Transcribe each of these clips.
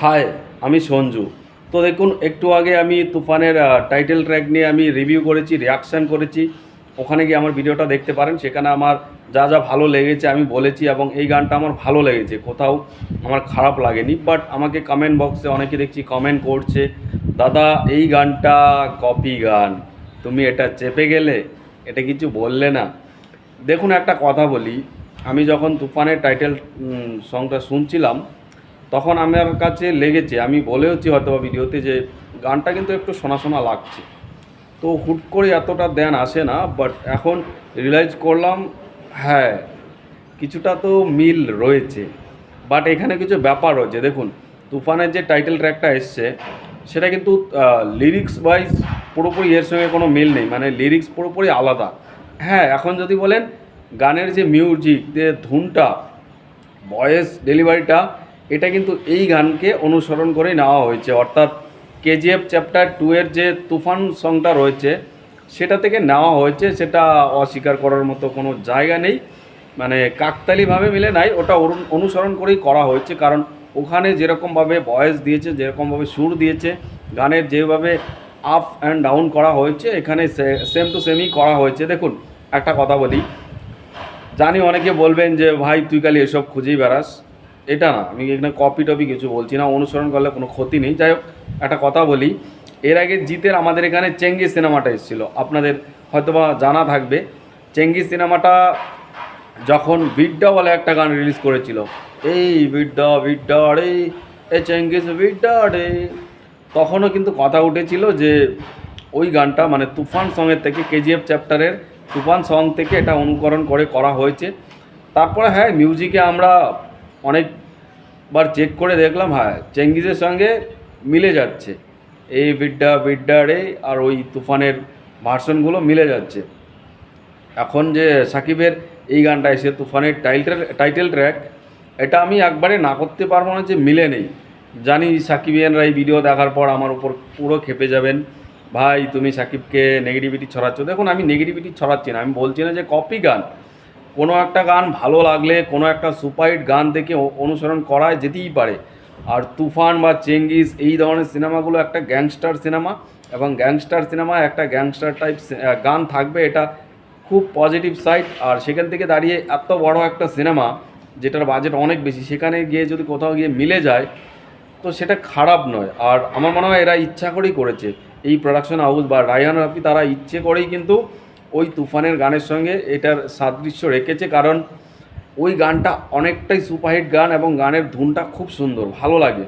High আমি সঞ্জু। তো দেখুন, একটু আগে আমি তুফানের টাইটেল ট্র্যাক নিয়ে আমি রিভিউ করেছি রিয়াকশান করেছি। ওখানে গিয়ে আমার ভিডিওটা দেখতে পারেন। সেখানে আমার যা যা ভালো লেগেছে আমি বলেছি এবং এই গানটা আমার ভালো লেগেছে। কোথাও আমার খারাপ লাগেনি বাট আমাকে কমেন্ট বক্সে অনেকে দেখছি কমেন্ট করছে, দাদা, এই গানটা কপি গান। তুমি এটা চেপে গেলে? এটা কিছু বললে না? দেখুন, একটা কথা বলি। আমি যখন তুফানের টাইটেল সংটা শুনছিলাম তখন আমার কাছে লেগেছে। আমি বলেওছি হয়তো বা ভিডিওতে যে, গানটা কিন্তু একটু শোনা শোনা লাগছে। তো হুট করে এতটা ধ্যান আসে না বাট এখন রিয়েলাইজ করলাম হ্যাঁ কিছুটা তো মিল রয়েছে। বাট এখানে কিছু ব্যাপার রয়েছে। দেখুন, তুফানের যে টাইটেল ট্র্যাকটা এসছে, সেটা কিন্তু লিরিক্স ওয়াইজ পুরোপুরি এর সঙ্গে কোনো মিল নেই। মানে লিরিক্স পুরোপুরি আলাদা। হ্যাঁ এখন যদি বলেন, গানের যে মিউজিক যে ধুনটা ভয়েস ডেলিভারিটা এটা কিন্তু এই গানকে অনুসরণ করে নেওয়া হয়েছে। অর্থাৎ কেজিএফ চ্যাপ্টার টু এর যে তুফান সংটা রয়েছে, সেটা থেকে নেওয়া হয়েছে। সেটা অস্বীকার করার মতো কোনো জায়গা নেই। মানে কাকতালিভাবে মিলে নাই, ওটা অনুসরণ করেই করা হয়েছে। কারণ ওখানে যেরকমভাবে ভয়েস দিয়েছে, যেরকমভাবে সুর দিয়েছে, গানের যেভাবে আপ অ্যান্ড ডাউন করা হয়েছে, এখানে সেম টু সেমই করা হয়েছে। দেখুন, একটা কথা বলি। জানি অনেকে বলবেন যে, ভাই, তুই খালি এসব খুঁজেই বেড়াস। এটা না, আমি এখানে কপি টপি কিছু বলছি না, অনুসরণ করলে কোনো ক্ষতি নেই। যাই হোক, একটা কথা বলি, এর আগে জিতের আমাদের এখানে চেঙ্গি সিনেমাটা এসেছিল। আপনাদের হয়তোবা জানা থাকবে চেঙ্গি সিনেমাটা যখন বিড্ডা বলে একটা গান রিলিজ করেছিল, এই বিড্ডা বিড্ডা রে, এ চেঙ্গিস বিড্ডা রে। তখনও কিন্তু কথা উঠেছিল যে ওই গানটা মানে তুফান সঙের থেকে কেজিএফ চ্যাপ্টারের তুফান সং থেকে এটা অনুকরণ করে করা হয়েছে। তারপরে হ্যাঁ মিউজিকে আমরা অনেকবার চেক করে দেখলাম হ্যাঁ চেঙ্গিজের সঙ্গে মিলে যাচ্ছে। এই বিড্ডা বিড্ডা রে আর ওই তুফানের ভার্সনগুলো মিলে যাচ্ছে। এখন যে সাকিবের এই গানটা এসে তুফানের টাইটেল টাইটেল ট্র্যাক, এটা আমি একবারে না করতে পারব না যে মিলে নেই। জানি সাকিবিয়ানরা এই ভিডিও দেখার পর আমার উপর পুরো খেপে যাবেন। ভাই, তুমি সাকিবকে নেগেটিভিটি ছড়াচ্ছ। দেখুন, আমি নেগেটিভিটি ছড়াচ্ছি না। আমি বলছি না যে কপি গান। কোনো একটা গান ভালো লাগলে, কোনো একটা সুপারহিট গান থেকে অনুসরণ করা যেতেই পারে। আর তুফান বা চেঙ্গিস এই ধরনের সিনেমাগুলো একটা গ্যাংস্টার সিনেমা এবং গ্যাংস্টার সিনেমা একটা গ্যাংস্টার টাইপ গান থাকবে এটা খুব পজিটিভ সাইড। আর সেখান থেকে দাঁড়িয়ে এত বড় একটা সিনেমা যেটার বাজেট অনেক বেশি, সেখানে গিয়ে যদি কোথাও গিয়ে মিলে যায়, তো সেটা খারাপ নয়। আর আমার মনে হয় এরা ইচ্ছা করেই করেছে। এই প্রোডাকশন হাউস বা রায়হান রাফি তারা ইচ্ছে করেই কিন্তু ওই তুফানের গানের সঙ্গে এটার সাদৃশ্য রেখেছে, কারণ ওই গানটা অনেকটাই সুপারহিট গান এবং গানের ধুনটা খুব সুন্দর, ভালো লাগে।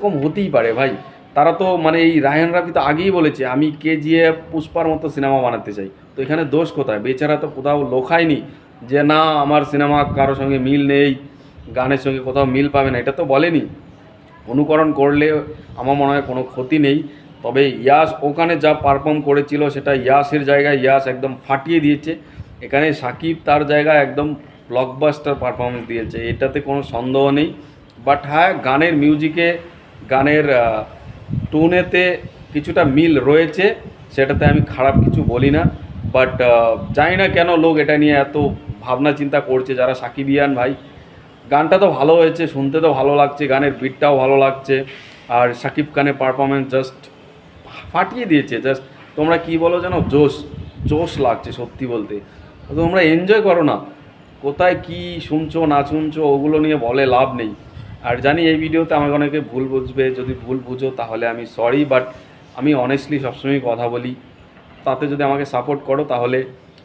এরকম হতেই পারে ভাই। তারা তো মানে এই রায়হান রাফি তো আগেই বলেছে, আমি কেজিএফ, পুষ্পার মতো সিনেমা বানাতে চাই। তো এখানে দোষ কোথায়? বেচারা তো কোথাও লোখায়নি যে না, আমার সিনেমা কারোর সঙ্গে মিল নেই, গানের সঙ্গে কোথাও মিল পাবে না, এটা তো বলেনি। অনুকরণ করলে আমার মনে হয় কোনো ক্ষতি নেই। তবে ইয়াস ওখানে যা পারফর্ম করেছিল সেটা ইয়াসের জায়গায় ইয়াস একদম ফাটিয়ে দিয়েছে। এখানে সাকিব তার জায়গায় একদম ব্লকবাস্টার পারফরমেন্স দিয়েছে, এটাতে কোনো সন্দেহ নেই। বাট হ্যাঁ গানের মিউজিকে গানের টোনেতে কিছুটা মিল রয়েছে, সেটাতে আমি খারাপ কিছু বলি না। বাট জানি না কেন লোক এটা নিয়ে এত ভাবনা চিন্তা করছে, যারা সাকিবিয়ান ভাই। গানটা তো ভালো হয়েছে, শুনতে তো ভালো লাগছে, গানের বিটটাও ভালো লাগছে। আর সাকিব খানের পারফরমেন্স জাস্ট ফাটিয়ে দিয়েছে জাস্ট তোমরা কি বলো যেন, জোশ জোশ লাগছে সত্যি বলতে। তোমরা এনজয় করো না। কোথায় কি শুনছো, না শুনছো, ওগুলো নিয়ে বলে লাভ নেই। আর জানি এই ভিডিওতে আমাকে অনেকে ভুল বুঝবে, যদি ভুল বুঝো তাহলে আমি সরি বাট আমি অনেস্টলি সবসময় কথা বলি। তাতে যদি আমাকে সাপোর্ট করো তাহলে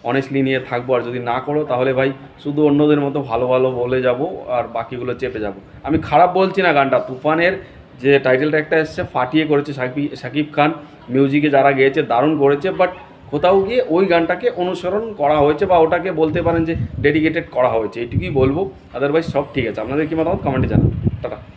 অনেস্টলি নিয়ে থাকব, আর যদি না করো তাহলে ভাই শুধু অন্যদের মতো ভালো ভালো বলে যাব আর বাকিগুলো চেপে যাব। আমি খারাপ বলছি না গানটা, তুফানের যে টাইটেল ট্র্যাকটা এসছে ফাটিয়ে করেছে সাকিব সাকিব খান মিউজিকে যারা গেয়েছে দারুণ করেছে বাট কোথাও গিয়ে ওই গানটাকে অনুসরণ করা হয়েছে বা ওটাকে বলতে পারেন যে ডেডিকেটেড করা হয়েছে এইটুকুই বলব আদারওয়াইজ সব ঠিক আছে। আপনাদের কি মতামত? কমেন্টে জানান। たか。